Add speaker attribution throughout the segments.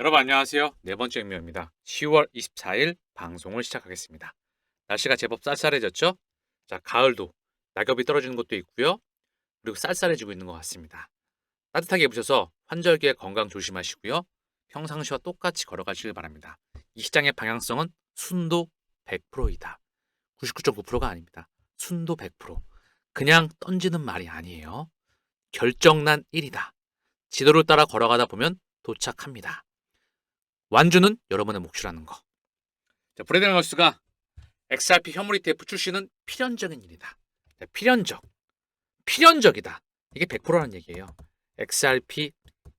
Speaker 1: 여러분 안녕하세요. 네 번째 임명입니다. 10월 24일 방송을 시작하겠습니다. 날씨가 제법 쌀쌀해졌죠? 자, 가을도 낙엽이 떨어지는 것도 있고요. 그리고 쌀쌀해지고 있는 것 같습니다. 따뜻하게 입으셔서 환절기에 건강 조심하시고요. 평상시와 똑같이 걸어가시길 바랍니다. 이 시장의 방향성은 순도 100%이다. 99.9%가 아닙니다. 순도 100%. 그냥 던지는 말이 아니에요. 결정난 1이다. 지도를 따라 걸어가다 보면 도착합니다. 완주는 여러분의 몫이라는 거. 자, 브래든 러스가 XRP 현물 ETF 출시는 필연적인 일이다. 자, 필연적. 필연적이다. 이게 100%라는 얘기예요. XRP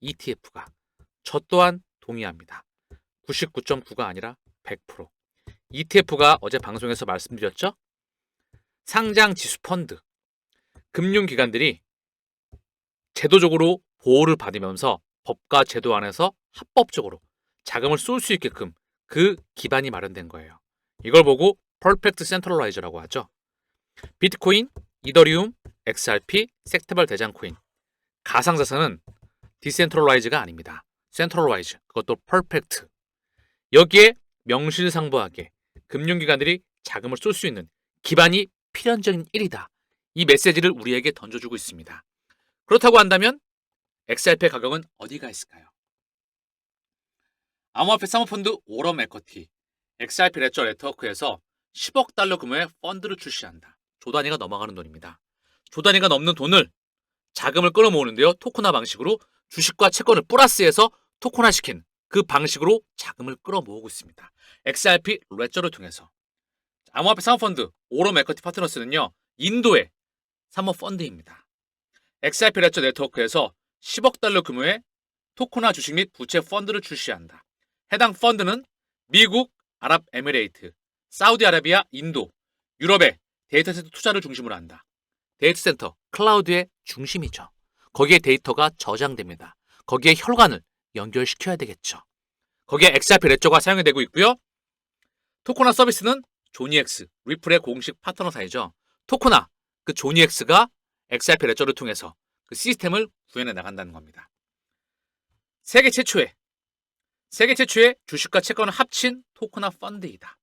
Speaker 1: ETF가. 저 또한 동의합니다. 99.9가 아니라 100%. ETF가 어제 방송에서 말씀드렸죠? 상장 지수 펀드. 금융기관들이 제도적으로 보호를 받으면서 법과 제도 안에서 합법적으로 자금을 쏠 수 있게끔 그 기반이 마련된 거예요. 이걸 보고 퍼펙트 센트럴라이저라고 하죠. 비트코인, 이더리움, XRP, 섹터별 대장 코인. 가상자산은 디센트럴라이즈가 아닙니다. 센트럴라이즈. 그것도 퍼펙트. 여기에 명실상부하게 금융기관들이 자금을 쏠 수 있는 기반이 필연적인 일이다. 이 메시지를 우리에게 던져주고 있습니다. 그렇다고 한다면 XRP의 가격은 어디가 있을까요? 암호화폐 사모펀드 오럼 에커티 XRP 레저 네트워크에서 10억 달러 규모의 펀드를 출시한다. 조 단위가 넘어가는 돈입니다. 조 단위가 넘는 돈을 자금을 끌어모으는데요. 토크나 방식으로 주식과 채권을 플러스해서 토큰화시킨 그 방식으로 자금을 끌어모으고 있습니다. XRP 레저를 통해서 암호화폐 사모펀드 오럼 에커티 파트너스는요. 인도의 사모펀드입니다. XRP 레저 네트워크에서 10억 달러 규모의 토큰화 주식 및 부채 펀드를 출시한다. 해당 펀드는 미국, 아랍에미레이트, 사우디아라비아, 인도, 유럽의 데이터 센터 투자를 중심으로 한다. 데이터 센터, 클라우드의 중심이죠. 거기에 데이터가 저장됩니다. 거기에 혈관을 연결시켜야 되겠죠. 거기에 XRP 레저가 사용이 되고 있고요. 토코나 서비스는 조니엑스, 리플의 공식 파트너 사이죠. 토코나, 그 조니엑스가 XRP 레저를 통해서 그 시스템을 구현해 나간다는 겁니다. 세계 최초의 세계 최초의 주식과 채권을 합친 토크나 펀드이다.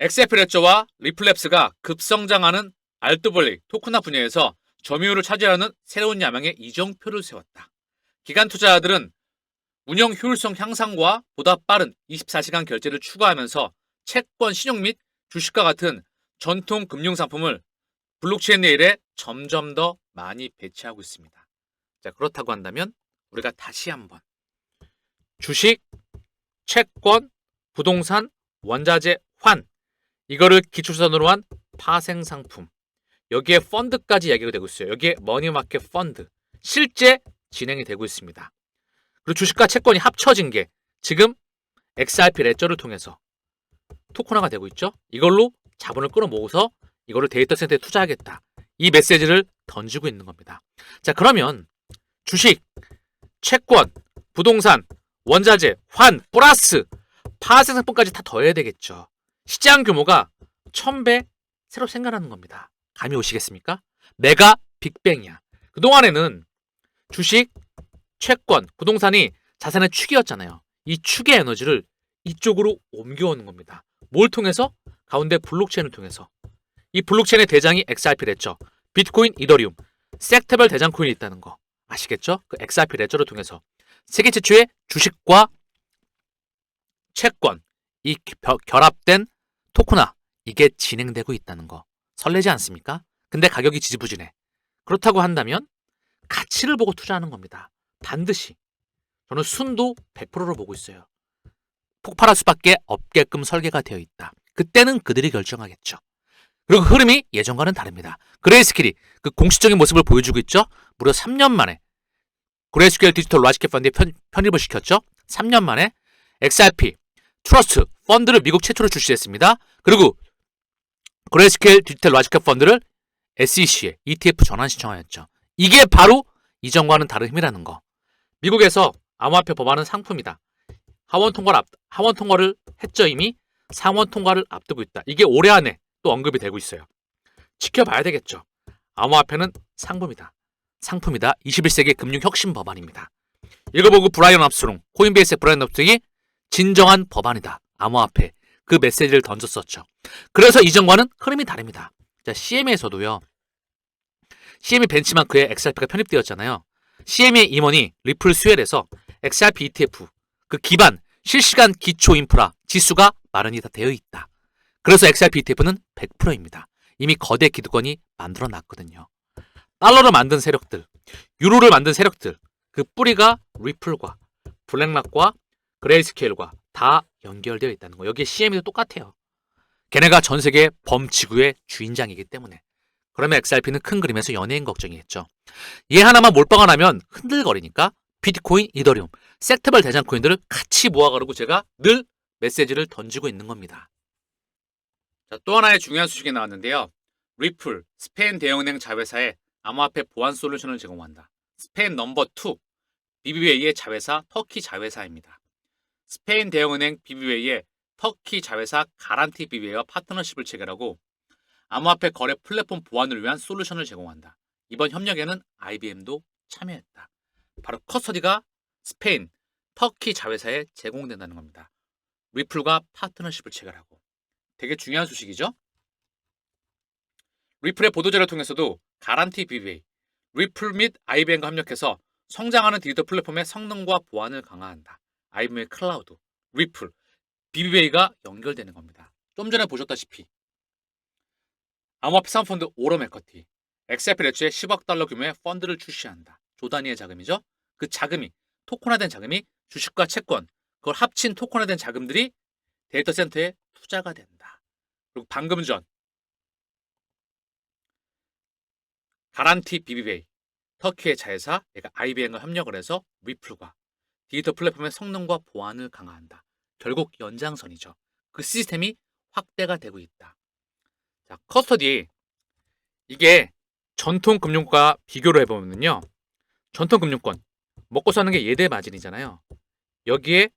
Speaker 1: 엑세프레저와 리플랩스가 급성장하는 알트볼리 토크나 분야에서 점유율을 차지하는 새로운 야망의 이정표를 세웠다. 기관 투자자들은 운영 효율성 향상과 보다 빠른 24시간 결제를 추가하면서 채권, 신용 및 주식과 같은 전통 금융 상품을 블록체인 내일에 점점 더 많이 배치하고 있습니다. 자, 그렇다고 한다면 우리가 다시 한번 주식, 채권, 부동산, 원자재, 환 이거를 기초선으로 한 파생 상품 여기에 펀드까지 이야기가 되고 있어요. 여기에 머니마켓 펀드 실제 진행이 되고 있습니다. 그리고 주식과 채권이 합쳐진 게 지금 XRP 레저를 통해서 토큰화가 되고 있죠. 이걸로 자본을 끌어모아서 이거를 데이터 센터에 투자하겠다. 이 메시지를 던지고 있는 겁니다. 자, 그러면 주식, 채권, 부동산, 원자재, 환, 플러스 파생 상품까지 다 더해야 되겠죠. 시장 규모가 1000배 새로 생겨나는 겁니다. 감이 오시겠습니까? 메가 빅뱅이야. 그동안에는 주식, 채권, 부동산이 자산의 축이었잖아요. 이 축의 에너지를 이쪽으로 옮겨오는 겁니다. 뭘 통해서? 가운데 블록체인을 통해서. 이 블록체인의 대장이 XRP랬죠. 비트코인, 이더리움, 섹터별 대장 코인이 있다는 거 아시겠죠? 그 XRP 레저를 통해서 세계 최초의 주식과 채권 이 겨- 결합된 토크나 이게 진행되고 있다는 거 설레지 않습니까? 근데 가격이 지지부진해. 그렇다고 한다면 가치를 보고 투자하는 겁니다. 반드시. 저는 순도 100%로 보고 있어요. 폭발할 수밖에 없게끔 설계가 되어 있다. 그때는 그들이 결정하겠죠. 그리고 흐름이 예전과는 다릅니다. 그레이스킬이 그 공식적인 모습을 보여주고 있죠. 무려 3년 만에 그레이스킬 디지털 라지켓 펀드에 편, 편입을 시켰죠. 3년 만에 XRP 트러스트 펀드를 미국 최초로 출시했습니다. 그리고 그레이스킬 디지털 라지켓 펀드를 SEC에 ETF 전환 신청하였죠. 이게 바로 이전과는 다른 힘이라는 거. 미국에서 암호화폐 법안은 상품이다. 하원 통과를 앞, 하원 통과를 했죠 이미 상원 통과를 앞두고 있다. 이게 올해 안에 또 언급이 되고 있어요. 지켜봐야 되겠죠. 암호화폐는 상품이다. 상품이다. 21세기 금융 혁신 법안입니다. 읽어보고 브라이언 압스롱, 코인베이스의 브라이언 압스롱이 진정한 법안이다. 암호화폐. 그 메시지를 던졌었죠. 그래서 이전과는 흐름이 다릅니다. 자, CM에서도요. CME 벤치마크에 XRP가 편입되었잖아요. CM의 임원이 리플 수혈에서 XRP ETF 그 기반 실시간 기초 인프라 지수가 마련이 다 되어 있다. 그래서 XRP ETF는 100%입니다. 이미 거대 기득권이 만들어 놨거든요. 달러를 만든 세력들, 유로를 만든 세력들, 그 뿌리가 리플과 블랙락과 그레이스케일과 다 연결되어 있다는 거. 여기에 CM도 똑같아요. 걔네가 전 세계 범지구의 주인장이기 때문에. 그러면 XRP는 큰 그림에서 연예인 걱정이겠죠. 얘 하나만 몰빵을 하면 흔들거리니까 비트코인, 이더리움, 섹터별 대장 코인들을 같이 모아가지고 제가 늘 메시지를 던지고 있는 겁니다. 자, 또 하나의 중요한 소식이 나왔는데요. 리플, 스페인 대형은행 자회사에 암호화폐 보안 솔루션을 제공한다. 스페인 넘버 2, BBVA의 자회사 터키 자회사입니다. 스페인 대형은행 BBVA의 터키 자회사 가란티 BBVA와 파트너십을 체결하고 암호화폐 거래 플랫폼 보안을 위한 솔루션을 제공한다. 이번 협력에는 IBM도 참여했다. 바로 커스터디가 스페인, 터키 자회사에 제공된다는 겁니다. 리플과 파트너십을 체결하고 되게 중요한 소식이죠? 리플의 보도자를 통해서도 가란티 BBA, 리플 및 IBM과 협력해서 성장하는 디지털 플랫폼의 성능과 보안을 강화한다. IBM의 클라우드, 리플, BBA가 연결되는 겁니다. 좀 전에 보셨다시피 암호화폐 사은펀드 오러 맥커티, XRP 레츠에 10억 달러 규모의 펀드를 출시한다. 조단위의 자금이죠. 그 자금이 토큰화된 자금이 주식과 채권 그걸 합친 토큰화된 자금들이 데이터 센터에 투자가 된다. 그리고 방금 전 가란티 BBVA 터키의 자회사 얘가 IBM과 협력을 해서 리플과 디지털 플랫폼의 성능과 보안을 강화한다. 결국 연장선이죠. 그 시스템이 확대가 되고 있다. 자, 커스터디 이게 전통 금융과 비교를 해보면요. 전통 금융권 먹고 사는 게 예대 마진이잖아요. 여기에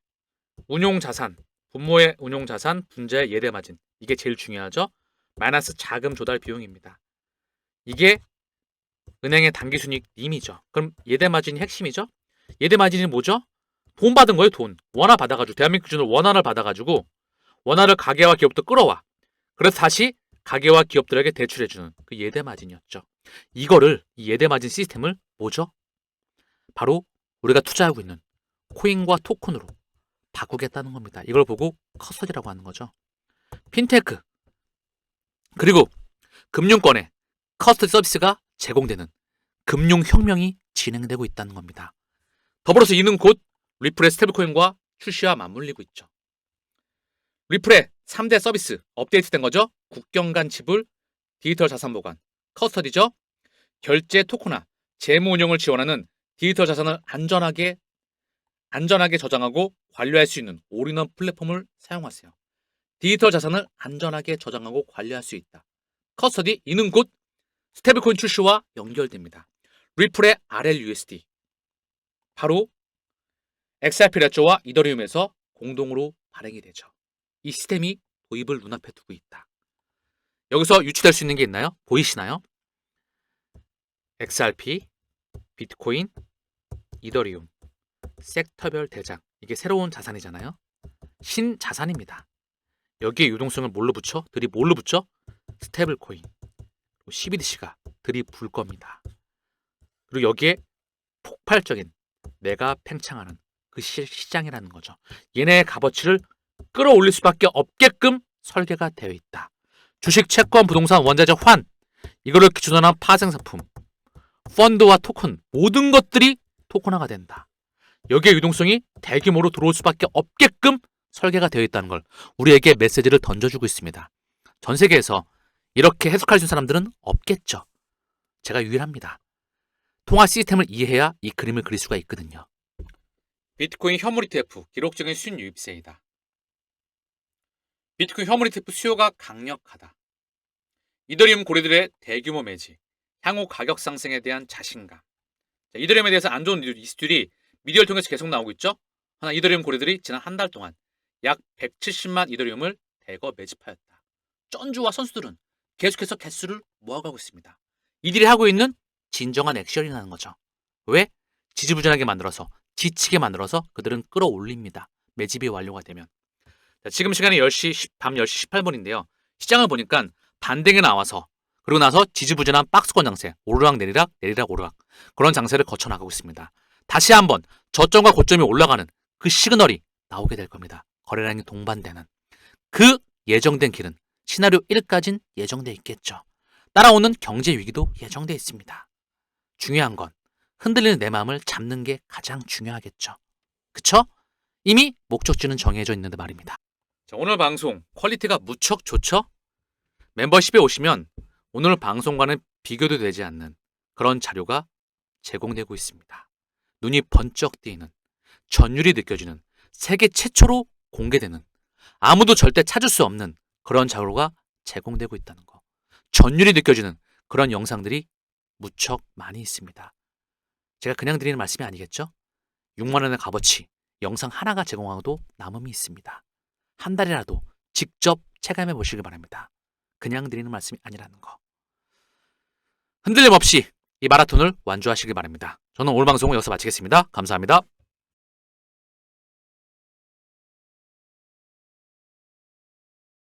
Speaker 1: 운용 자산, 분모의 운용 자산, 분자의 예대 마진 이게 제일 중요하죠. 마이너스 자금 조달 비용입니다. 이게 은행의 단기 순이익 님이죠. 그럼 예대 마진이 핵심이죠. 예대 마진이 뭐죠? 돈 받은 거예요, 돈. 원화 받아가지고 대한민국 기준으로 원화를 받아가지고 원화를 가게와 기업도 끌어와. 그래서 다시 가게와 기업들에게 대출해주는 그 예대 마진이었죠. 이거를 이 예대 마진 시스템을 뭐죠? 바로 우리가 투자하고 있는 코인과 토큰으로 바꾸겠다는 겁니다. 이걸 보고 커스터디라고 하는 거죠. 핀테크 그리고 금융권에 커스터디 서비스가 제공되는 금융혁명이 진행되고 있다는 겁니다. 더불어서 이는 곧 리플의 스테이블코인과 출시와 맞물리고 있죠. 리플의 3대 서비스 업데이트된 거죠. 국경 간 지불, 디지털 자산 보관, 커스터디죠. 결제 토큰화, 재무 운영을 지원하는 디지털 자산을 안전하게 안전하게 저장하고 관리할 수 있는 올인원 플랫폼을 사용하세요. 디지털 자산을 안전하게 저장하고 관리할 수 있다. 커스터디 이는 곧 스테이블코인 출시와 연결됩니다. 리플의 RLUSD 바로 XRP 레조와 이더리움에서 공동으로 발행이 되죠. 이 시스템이 도입을 눈앞에 두고 있다. 여기서 유추될 수 있는 게 있나요? 보이시나요? XRP, 비트코인, 이더리움, 섹터별 대장. 이게 새로운 자산이잖아요. 신자산입니다. 여기에 유동성을 뭘로 붙여? 들이 뭘로 붙여? 스테이블 코인. CBDC가 들이 불 겁니다. 그리고 여기에 폭발적인 내가 팽창하는 그 시, 시장이라는 거죠. 얘네의 값어치를 끌어올릴 수밖에 없게끔 설계가 되어 있다. 주식, 채권, 부동산, 원자재, 환 이거를 기준으로 한 파생상품, 펀드와 토큰 모든 것들이 토큰화가 된다. 여기에 유동성이 대규모로 들어올 수밖에 없게끔 설계가 되어 있다는 걸 우리에게 메시지를 던져주고 있습니다. 전 세계에서 이렇게 해석할 수 있는 사람들은 없겠죠. 제가 유일합니다. 통화 시스템을 이해해야 이 그림을 그릴 수가 있거든요. 비트코인 현물 ETF 기록적인 순 유입세이다. 비트코인 현물 ETF 수요가 강력하다. 이더리움 고리들의 대규모 매지, 향후 가격 상승에 대한 자신감. 자, 이더리움에 대해서 안 좋은 이슈들이 미디어를 통해서 계속 나오고 있죠. 하나 이더리움 고리들이 지난 한 달 동안 약 170만 이더리움을 대거 매집하였다. 쩐주와 선수들은 계속해서 개수를 모아가고 있습니다. 이들이 하고 있는 진정한 액션이라는 거죠. 왜? 지지부진하게 만들어서 지치게 만들어서 그들은 끌어올립니다. 매집이 완료가 되면. 자, 지금 시간이 10시, 10, 밤 10시 18분인데요. 시장을 보니까 반등에 나와서 그리고 나서 지지부진한 박스권 장세, 오르락 내리락, 내리락 오르락 그런 장세를 거쳐 나가고 있습니다. 다시 한번 저점과 고점이 올라가는 그 시그널이 나오게 될 겁니다. 거래량이 동반되는 그 예정된 길은 시나리오 1까진 예정돼 있겠죠. 따라오는 경제 위기도 예정돼 있습니다. 중요한 건 흔들리는 내 마음을 잡는 게 가장 중요하겠죠. 그쵸? 이미 목적지는 정해져 있는데 말입니다. 자, 오늘 방송 퀄리티가 무척 좋죠? 멤버십에 오시면 오늘 방송과는 비교도 되지 않는 그런 자료가 제공되고 있습니다. 눈이 번쩍 뜨이는 전율이 느껴지는 세계 최초로 공개되는 아무도 절대 찾을 수 없는 그런 자료가 제공되고 있다는 거. 전율이 느껴지는 그런 영상들이 무척 많이 있습니다. 제가 그냥 드리는 말씀이 아니겠죠? 6만 원의 값어치 영상 하나가 제공하고도 남음이 있습니다. 한 달이라도 직접 체감해 보시기 바랍니다. 그냥 드리는 말씀이 아니라는 거. 흔들림 없이 이 마라톤을 완주하시기 바랍니다. 저는 오늘 방송은 여기서 마치겠습니다. 감사합니다.